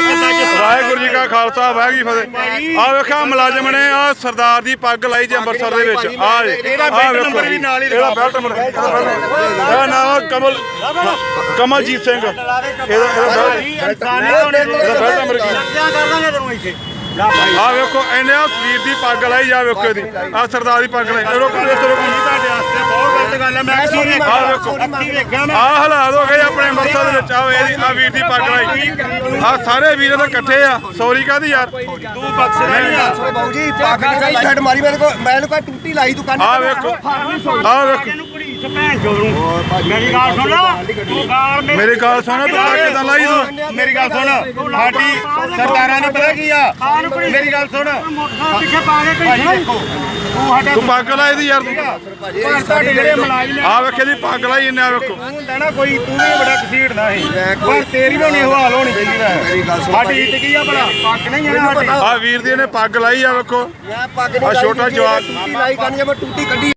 ਵਾਹਿਗੁਰੂ ਜੀ ਕਾ ਖਾਲਸਾ ਵਾਹਿਗੁਰੂ ਜੀ ਫਤਿਹ ਆ ਵੇਖਿਆ ਮੁਲਾਜ਼ਮ ਨੇ ਆ ਸਰਦਾਰ ਦੀ ਪੱਗ ਲਾਈ ਜੇ ਅੰਮ੍ਰਿਤਸਰ ਦੇ ਵਿੱਚ ਆ ਇਹਦਾ ਬੈਲਟ ਨੰਬਰ ਵੀ ਨਾਲ ਹੀ ਇਹਦਾ ਬੈਲਟ ਨੰਬਰ ਇਹਦਾ ਨਾਮ ਕਮਲ ਕਮਲਜੀਤ ਸਿੰਘ ਇਹਦਾ ਇਹਦਾ ਬੈਲਟ ਨੰਬਰ ਕੀ ਆ ਵੇਖੋ ਇਹਨੇ ਆ ਸਰੀਰ ਦੀ ਪੱਗ ਲਾਈ ਜਾ ਵੇਖੋ ਇਹਦੀ ਆ ਸਰਦਾਰ ਦੀ ਪੱਗ ਲਾਈ ਰੋਕੋ ਰੋਕੋ ਤੁਹਾਡੇ ਵਾਸਤੇ ਬਹੁਤ ਆ ਹਾਲਾਤ ਹੋ ਗਏ ਆਪਣੇ ਅੰਮ੍ਰਿਤਸਰ ਦੇ ਵਿੱਚ। ਆ ਇਹਦੀ ਆ ਵੀਰ ਦੀ ਪੱਗ ਲਾਈ। ਆ ਸਾਰੇ ਵੀਰ ਤਾਂ ਇਕੱਠੇ ਆ। ਸੌਰੀ ਕਾਦੀ ਯਾਰ? ਤੂੰ ਬਖਸ਼ ਨਹੀਂ। ਬਾਬੂ ਜੀ ਪੱਗ ਕਿਹੜੀ ਛੱਡ ਮਾਰੀ ਮੇਰੇ ਕੋ ਮੈਨੂੰ ਕੋ ਟੂਟੀ ਲਾਈ ਤੂੰ ਕੰਨ ਆ ਵੇਖੋ। ਆ ਵੇਖੋ। ਮੇਰੀ ਗੱਲ ਸੁਣ ਤੂੰ ਗਾਲ ਮੇਰੀ ਮੇਰੀ ਗੱਲ ਸੁਣ ਤੂੰ ਪੱਗ ਕਿਦਾਂ ਲਾਈ ਤੂੰ ਮੇਰੀ ਗੱਲ ਸੁਣ। ਸਾਡੀ ਸਰਦਾਰਾਂ ਨੇ ਪਤਾ ਕੀ ਆ? ਮੇਰੀ ਗੱਲ ਸੁਣ। ਮੋਟਰਸਾਈਕਲ ਪਿੱਛੇ ਪਾ ਕੇ ਦੇਖੋ। ਤੂੰ ਸਾਡਾ ਤੂੰ ਪੱਗ ਲਾਈ ਦੀ ਯਾਰ। ਤੂੰ ਸਾਡੇ ਜਿਹੜੇ ਆ ਵੇਖੇ ਦੀ ਪੱਗ ਲਾਈ ਇਹਨੇ ਆ ਵੇਖੋ। ਹੁੰਦਾ ਨਾ ਕੋਈ ਤੂੰ ਵੀ ਬੜਾ ਕਸੀੜ ਨਾ ਸੀ ਪਰ ਤੇਰੀ ਵੀ ਨਹੀਂ ਹਵਾਲ ਹੋਣੀ ਚਾਹੀਦੀ ਮੇਰੀ ਗੱਲ ਵੈ ਸੁਣ ਸਾਡੀ ਇੱਟ ਕੀ ਆ ਭਲਾ? ਪੱਕ ਨਹੀਂ ਹੈ ਸਾਡੀ। ਆ ਵੀਰ ਦੀ ਇਹਨੇ ਪੱਗ ਲਾਈ ਆ ਵੇਖੋ। ਮੈਂ ਪੱਗ ਆਹ ਛੋਟਾ ਜਵਾਕ। ਟੂਟੀ ਲਾਈ ਜੇ ਮੈਂ ਟੂਟੀ ਕੱਢੀ।